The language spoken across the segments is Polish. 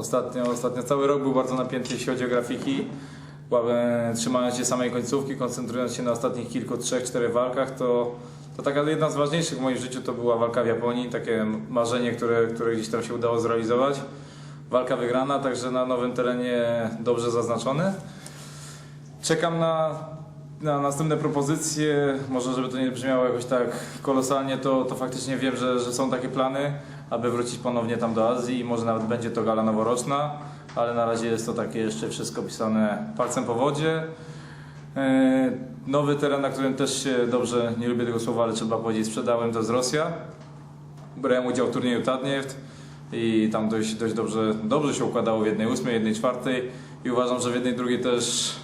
Ostatnio, ostatnio cały rok był bardzo napięty, jeśli chodzi o grafiki. Trzymając się samej końcówki, koncentrując się na ostatnich kilku, trzech, czterech walkach, to, to taka jedna z ważniejszych w moim życiu to była walka w Japonii. Takie marzenie, które, które gdzieś tam się udało zrealizować. Walka wygrana, także na nowym terenie dobrze zaznaczony. Czekam na, na następne propozycje. Może, żeby to nie brzmiało jakoś tak kolosalnie, to, to faktycznie wiem, że, że są takie plany, aby wrócić ponownie tam do Azji i może nawet będzie to gala noworoczna, ale na razie jest to takie jeszcze wszystko pisane palcem po wodzie. E, Nowy teren, na którym też się dobrze, nie lubię tego słowa, ale trzeba powiedzieć, sprzedałem, to jest Rosja. Brałem udział w turnieju Tadniewt i tam dość, dość dobrze, dobrze się układało w jednej ósmej, jednej czwartej i uważam, że w jednej drugiej też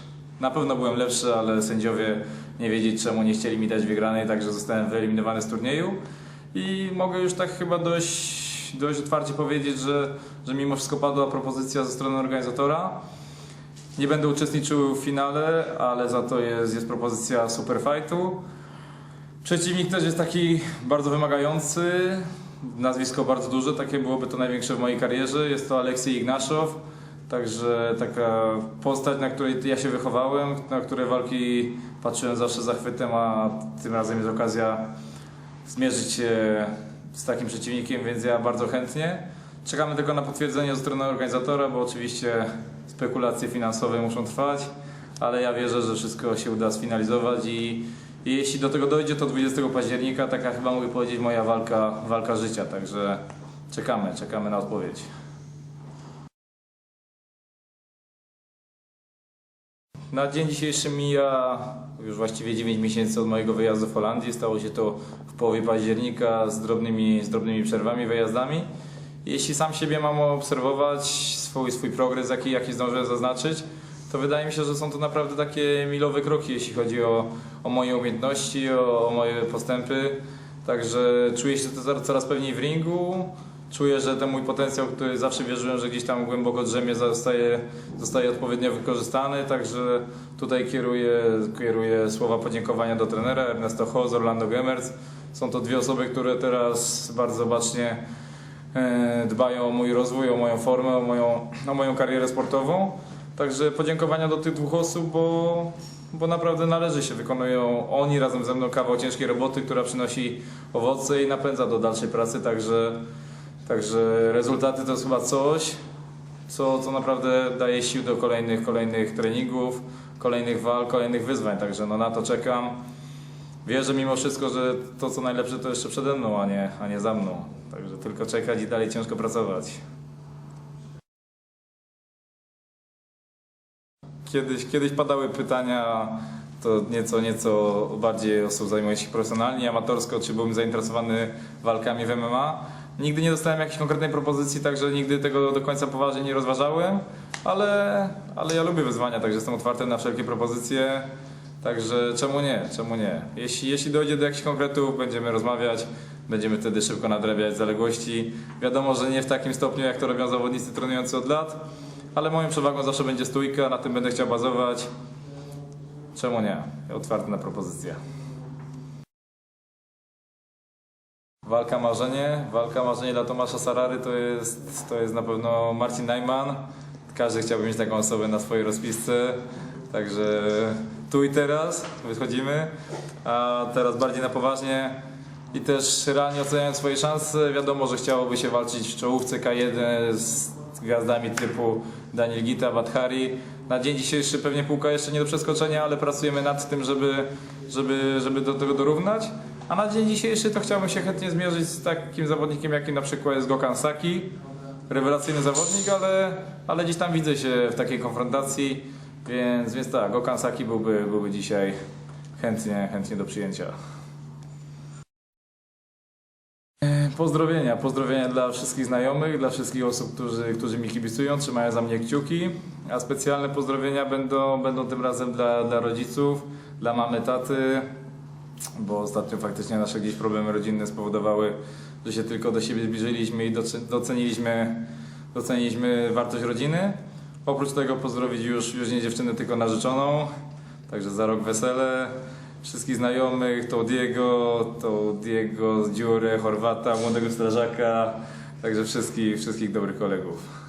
na pewno byłem lepszy, ale sędziowie nie wiedzieć czemu nie chcieli mi dać wygranej, także zostałem wyeliminowany z turnieju i mogę już tak chyba dość, dość otwarcie powiedzieć, że, że mimo wszystko padła propozycja ze strony organizatora. Nie będę uczestniczył w finale, ale za to jest, jest propozycja Superfightu. Przeciwnik też jest taki bardzo wymagający, nazwisko bardzo duże, takie byłoby to największe w mojej karierze. Jest to Aleksiej Ignaszow, także taka postać, na której ja się wychowałem, na której walki patrzyłem zawsze zachwytem, a tym razem jest okazja zmierzyć się z takim przeciwnikiem, więc ja bardzo chętnie. Czekamy tylko na potwierdzenie ze strony organizatora, bo oczywiście spekulacje finansowe muszą trwać, ale ja wierzę, że wszystko się uda sfinalizować i, i jeśli do tego dojdzie, to 20 października taka chyba mogę powiedzieć moja walka, walka życia, także czekamy, czekamy na odpowiedź. Na dzień dzisiejszy mija już właściwie 9 miesięcy od mojego wyjazdu w Holandii. Stało się to w połowie października z drobnymi, z drobnymi przerwami, wyjazdami. Jeśli sam siebie mam obserwować, swój, swój progres, jaki, jaki zdążyłem zaznaczyć, to wydaje mi się, że są to naprawdę takie milowe kroki, jeśli chodzi o, o moje umiejętności, o, o moje postępy. Także czuję się coraz- coraz pewniej w ringu. Czuję, że ten mój potencjał, który zawsze wierzyłem, że gdzieś tam głęboko drzemie, zostaje, zostaje odpowiednio wykorzystany. Także tutaj kieruję, kieruję słowa podziękowania do trenera Ernesto Hoz, Orlando Gemerz. Są to dwie osoby, które teraz bardzo bacznie e, dbają o mój rozwój, o moją formę, o moją, o moją karierę sportową. Także podziękowania do tych dwóch osób, bo, bo naprawdę należy się. Wykonują oni razem ze mną kawał ciężkiej roboty, która przynosi owoce i napędza do dalszej pracy. Także, także rezultaty to jest chyba coś, co, co naprawdę daje sił do kolejnych, kolejnych treningów, kolejnych walk, kolejnych wyzwań. Także no na to czekam. Wierzę mimo wszystko, że to co najlepsze to jeszcze przede mną, a nie, a nie za mną. Także tylko czekać i dalej ciężko pracować. Kiedyś, kiedyś padały pytania, to nieco, nieco bardziej osób zajmujących się profesjonalnie, amatorsko, czy byłem zainteresowany walkami w MMA. Nigdy nie dostałem jakiejś konkretnej propozycji, także nigdy tego do końca poważnie nie rozważałem, ale, ale ja lubię wyzwania, także jestem otwarty na wszelkie propozycje. Także czemu nie, czemu nie? Jeśli, jeśli dojdzie do jakichś konkretów, będziemy rozmawiać, będziemy wtedy szybko nadrabiać zaległości. Wiadomo, że nie w takim stopniu, jak to robią zawodnicy trenujący od lat, ale moją przewagą zawsze będzie stójka, na tym będę chciał bazować. Czemu nie? Otwarty na propozycje. Walka marzenie. Walka marzenie dla Tomasza Sarary to jest, to jest na pewno Marcin Najman. Każdy chciałby mieć taką osobę na swojej rozpisce. Także tu i teraz wychodzimy. A teraz bardziej na poważnie i też realnie oceniając swoje szanse, wiadomo, że chciałoby się walczyć w czołówce K1 z gwiazdami typu Daniel Gita, Badhari. Na dzień dzisiejszy pewnie półka jeszcze nie do przeskoczenia, ale pracujemy nad tym, żeby, żeby, żeby do tego dorównać. A na dzień dzisiejszy to chciałbym się chętnie zmierzyć z takim zawodnikiem, jakim na przykład jest Gokan Saki. Rewelacyjny zawodnik, ale, ale gdzieś tam widzę się w takiej konfrontacji, więc, więc tak, Gokan Saki byłby, byłby dzisiaj chętnie, chętnie do przyjęcia. Pozdrowienia, pozdrowienia dla wszystkich znajomych, dla wszystkich osób, którzy, którzy mi kibicują, trzymają za mnie kciuki, a specjalne pozdrowienia będą, będą tym razem dla, dla rodziców, dla mamy, taty, bo ostatnio faktycznie nasze gdzieś problemy rodzinne spowodowały, że się tylko do siebie zbliżyliśmy i doce- doceniliśmy, doceniliśmy wartość rodziny. Oprócz tego pozdrowić już, już nie dziewczynę, tylko narzeczoną, także za rok wesele. Wszystkich znajomych, to Diego, to Diego z Dziury, Chorwata, młodego strażaka, także wszystkich, wszystkich dobrych kolegów.